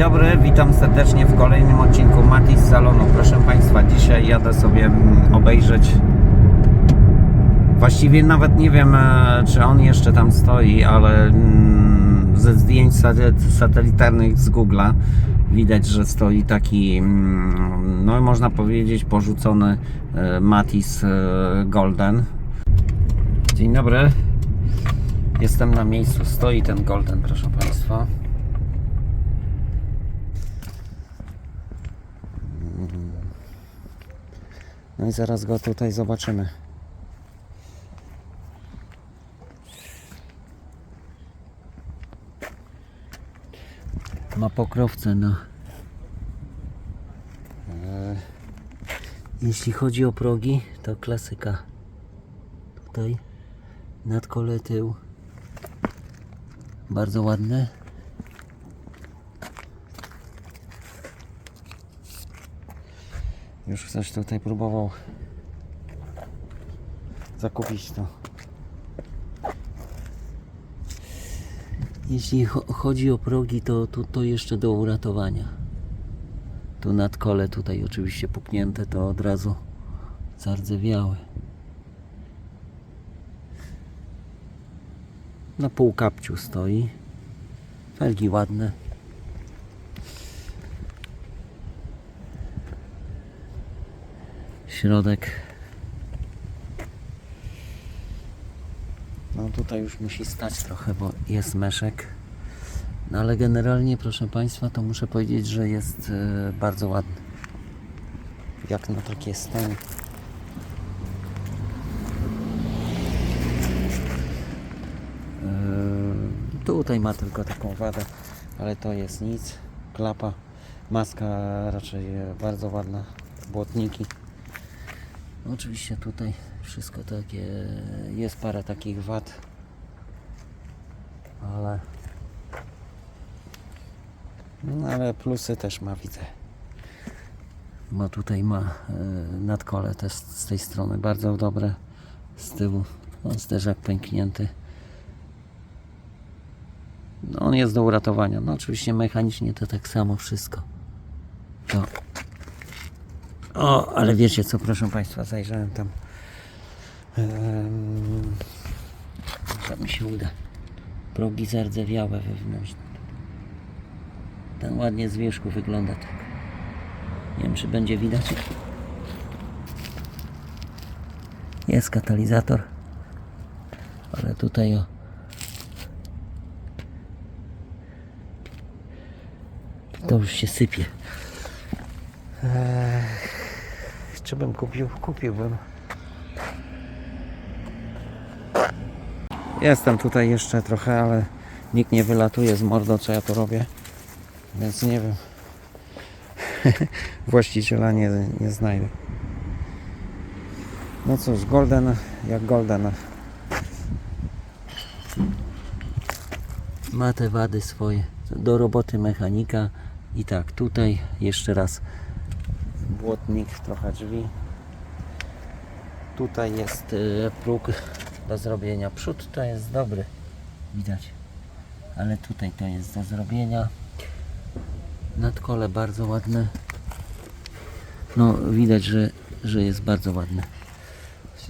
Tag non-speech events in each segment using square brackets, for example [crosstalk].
dobry, witam serdecznie w kolejnym odcinku Mati z salonu. Proszę Państwa, dzisiaj jadę sobie mm, obejrzeć. Właściwie nawet nie wiem, e, czy on jeszcze tam stoi, ale mm, ze zdjęć sate- satelitarnych z Google'a widać, że stoi taki, mm, no można powiedzieć, porzucony e, Matis e, Golden. Dzień dobry. Jestem na miejscu, stoi ten Golden, proszę Państwa. No i zaraz go tutaj zobaczymy. Ma pokrowce na. E, Jeśli chodzi o progi, to klasyka. Tutaj nadkole tył. Bardzo ładne. Już ktoś tutaj próbował zakupić to. Jeśli cho- chodzi o progi, to, to to jeszcze do uratowania. Tu nad kole tutaj oczywiście puknięte, to od razu zardzewiały. Na półkapciu stoi. Felgi ładne. Środek. No tutaj już musi stać trochę, bo jest meszek. No ale generalnie, proszę Państwa, to muszę powiedzieć, że jest e, bardzo ładny. Jak na takie stany. Yy, Tutaj ma tylko taką wadę, ale to jest nic. Klapa, maska raczej e, bardzo ładna, błotniki. Oczywiście tutaj wszystko takie, jest parę takich wad, ale no ale plusy też ma widzę. Bo tutaj ma e, nadkole też z tej strony bardzo dobre, z tyłu no, zderzak pęknięty. No, on jest do uratowania. No oczywiście mechanicznie to tak samo wszystko. To. O, ale wiecie co, proszę Państwa, zajrzałem tam. Um, mi się uda. Progi zardzewiałe wewnątrz. Ten ładnie z wierzchu wygląda tak. Nie wiem, czy będzie widać. Jest katalizator. Ale tutaj o. To już się sypie. Eee, czy bym kupił? Kupiłbym. Jestem tutaj jeszcze trochę, ale nikt nie wylatuje z mordo, co ja tu robię. Więc nie wiem. [laughs] Właściciela nie, nie znajdę. No cóż, Golden jak Golden. Ma te wady swoje. Do roboty mechanika. I tak, tutaj jeszcze raz błotnik, trochę drzwi. Tutaj jest e, próg do zrobienia. Przód to jest dobry, widać. Ale tutaj to jest do zrobienia. Nadkole bardzo ładne. No widać, że, że jest bardzo ładne.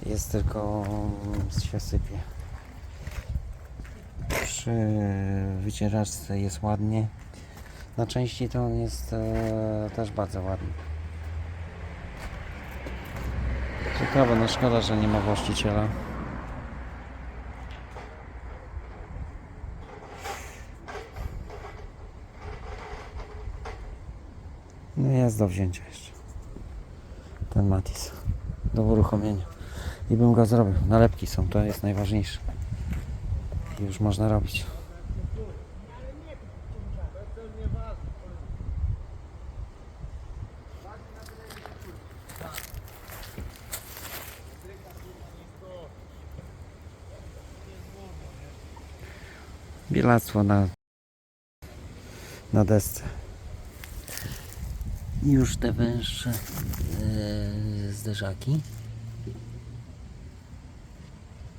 Jest tylko się sypie. Przy wycieraczce jest ładnie. Na części to on jest e, też bardzo ładny. Ciekawe, no szkoda, że nie ma właściciela. No jest do wzięcia jeszcze. Ten Matis. Do uruchomienia. I bym go zrobił. Nalepki są, to jest najważniejsze. I już można robić. Bielactwo na, na desce. I Już te węższe e, zderzaki.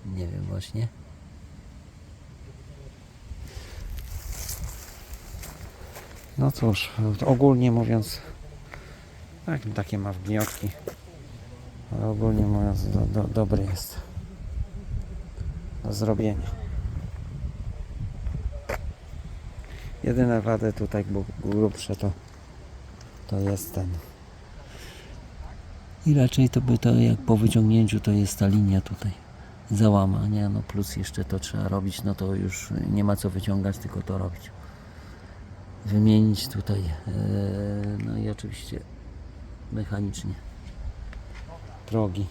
Nie wiem właśnie. No cóż, ogólnie mówiąc, tak, takie ma wgniotki. Ale ogólnie mówiąc, do, do, dobry jest do zrobienia. Jedyne wady tutaj bu- grubsze to, to jest ten. I raczej to by to jak po wyciągnięciu to jest ta linia tutaj załamania, no plus jeszcze to trzeba robić, no to już nie ma co wyciągać, tylko to robić. Wymienić tutaj, e, no i oczywiście mechanicznie progi.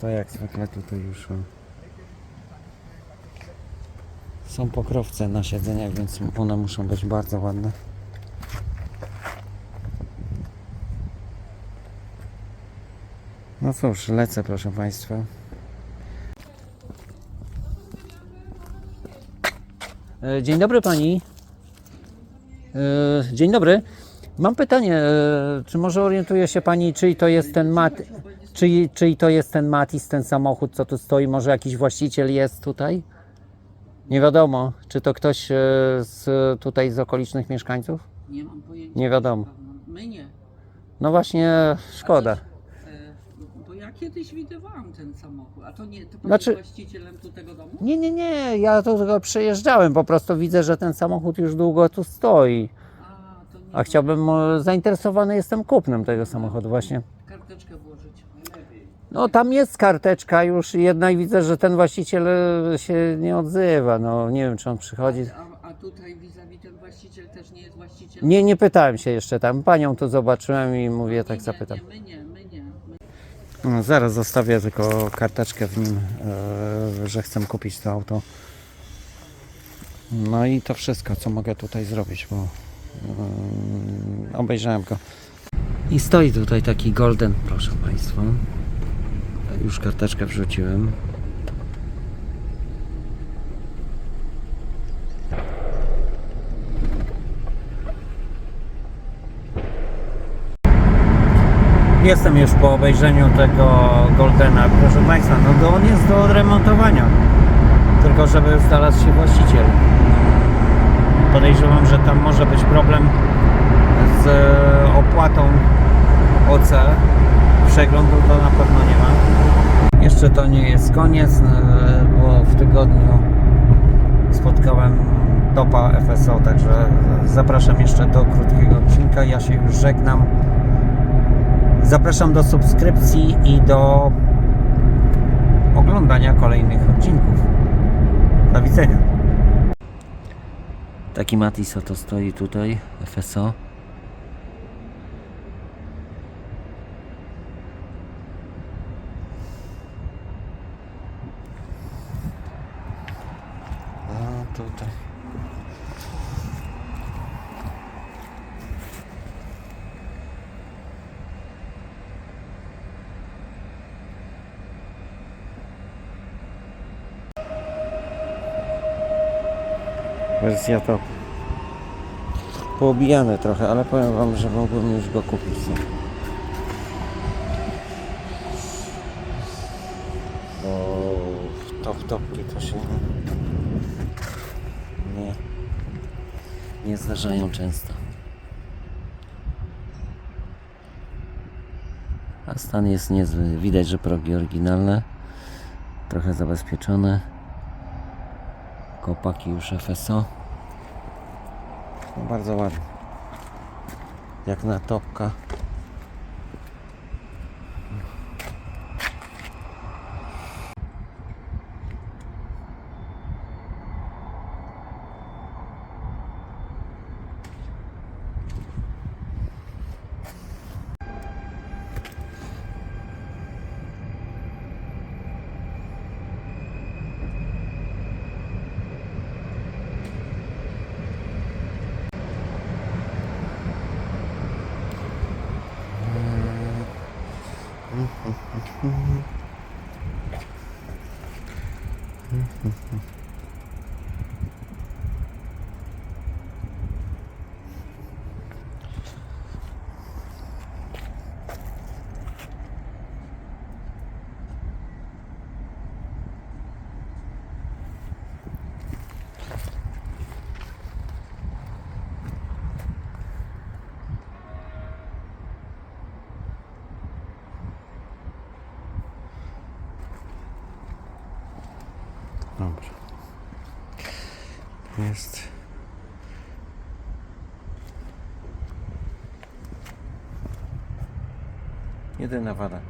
To jak zwykle tutaj już e, są pokrowce na siedzeniach, więc one muszą być bardzo ładne. No cóż, lecę proszę Państwa. E, Dzień dobry Pani. E, Dzień dobry. Mam pytanie, e, czy może orientuje się Pani, czyj to jest ten mat, czyj, czyj to jest ten Matis, ten samochód, co tu stoi? Może jakiś właściciel jest tutaj? Nie wiadomo, czy to ktoś e, z tutaj z okolicznych mieszkańców? Nie mam pojęcia. Nie wiadomo. My nie. No właśnie, szkoda. E, bo ja kiedyś widywałam ten samochód. A to nie, to pan Znaczy- jest właścicielem tu tego domu? Nie, nie, nie, ja tu tylko przejeżdżałem, po prostu widzę, że ten samochód już długo tu stoi. A, to nie. A chciałbym, e, zainteresowany jestem kupnem tego samochodu właśnie. Karteczkę włożyć. No tam jest karteczka już jedna i widzę, że ten właściciel e, się nie odzywa. No nie wiem, czy on przychodzi. A, a tutaj vis-a-vis ten właściciel też nie jest właścicielem? Nie, nie pytałem się jeszcze tam. Panią tu zobaczyłem i mówię, Nie, tak nie, zapytam. Nie, my nie, my nie. My... No, zaraz zostawię tylko karteczkę w nim, e, że chcę kupić to auto. No i to wszystko, co mogę tutaj zrobić, bo e, obejrzałem go. I stoi tutaj taki golden, proszę Państwa. Już karteczkę wrzuciłem. Jestem już po obejrzeniu tego Goldena. Proszę Państwa, no to on jest do odremontowania. Tylko żeby znalazł się właściciel. Podejrzewam, że tam może być problem z e, opłatą OC. Przeglądu to na pewno nie ma. Jeszcze to nie jest koniec, e, bo w tygodniu spotkałem topa FSO, także zapraszam jeszcze do krótkiego odcinka. Ja się już żegnam. Zapraszam do subskrypcji i do oglądania kolejnych odcinków. Do widzenia. Taki Matis oto stoi tutaj, FSO. Tutaj. Wersja top. Poobijane trochę, ale powiem wam, że mógłbym już go kupić. Bo top topki to się nie, nie zdarzają często. A stan jest niezły. Widać, że progi oryginalne. Trochę zabezpieczone. Kopaki już FSO. No bardzo ładnie. Jak na topka. 嗯。Dobra. Tu Jest. Jedyna wada.